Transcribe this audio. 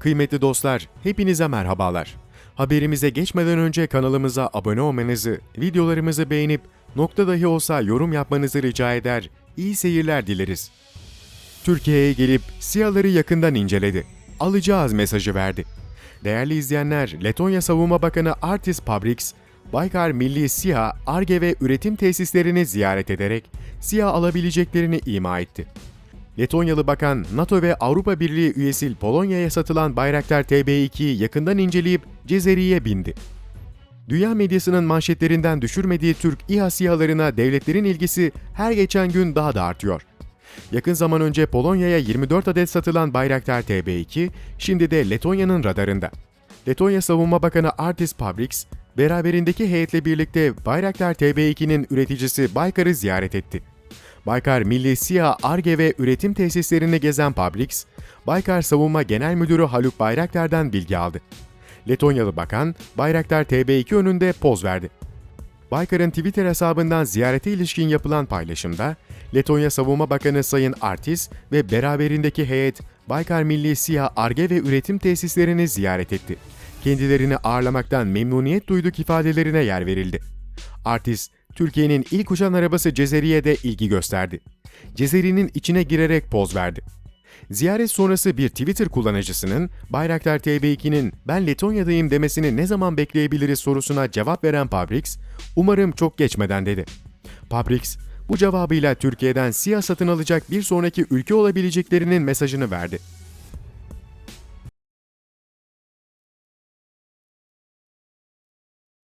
Kıymetli dostlar, hepinize merhabalar. Haberimize geçmeden önce kanalımıza abone olmanızı, videolarımızı beğenip nokta dahi olsa yorum yapmanızı rica eder, iyi seyirler dileriz. Türkiye'ye gelip SİHA'ları yakından inceledi. Alacağız mesajı verdi. Değerli izleyenler, Letonya Savunma Bakanı Artis Pabriks, Baykar Milli SİHA, ARGE ve üretim tesislerini ziyaret ederek SİHA alabileceklerini ima etti. Letonyalı Bakan, NATO ve Avrupa Birliği üyesi Polonya'ya satılan Bayraktar TB2'yi yakından inceleyip Cezeri'ye bindi. Dünya medyasının manşetlerinden düşürmediği Türk İHA SİHA'larına devletlerin ilgisi her geçen gün daha da artıyor. Yakın zaman önce Polonya'ya 24 adet satılan Bayraktar TB2, şimdi de Letonya'nın radarında. Letonya Savunma Bakanı Artis Pabriks, beraberindeki heyetle birlikte Bayraktar TB2'nin üreticisi Baykar'ı ziyaret etti. Baykar Milli SİHA, ARGE ve üretim tesislerini gezen Pabriks, Baykar Savunma Genel Müdürü Haluk Bayraktar'dan bilgi aldı. Letonyalı bakan, Bayraktar TB2 önünde poz verdi. Baykar'ın Twitter hesabından ziyarete ilişkin yapılan paylaşımda, Letonya Savunma Bakanı Sayın Artis ve beraberindeki heyet, Baykar Milli SİHA, ARGE ve üretim tesislerini ziyaret etti. Kendilerini ağırlamaktan memnuniyet duyduk ifadelerine yer verildi. Artis, Türkiye'nin ilk uçan arabası Cezeri'ye de ilgi gösterdi. Cezeri'nin içine girerek poz verdi. Ziyaret sonrası bir Twitter kullanıcısının Bayraktar TB2'nin ben Letonya'dayım demesini ne zaman bekleyebiliriz sorusuna cevap veren Pabriks, umarım çok geçmeden dedi. Pabriks, bu cevabıyla Türkiye'den SİHA satın alacak bir sonraki ülke olabileceklerinin mesajını verdi.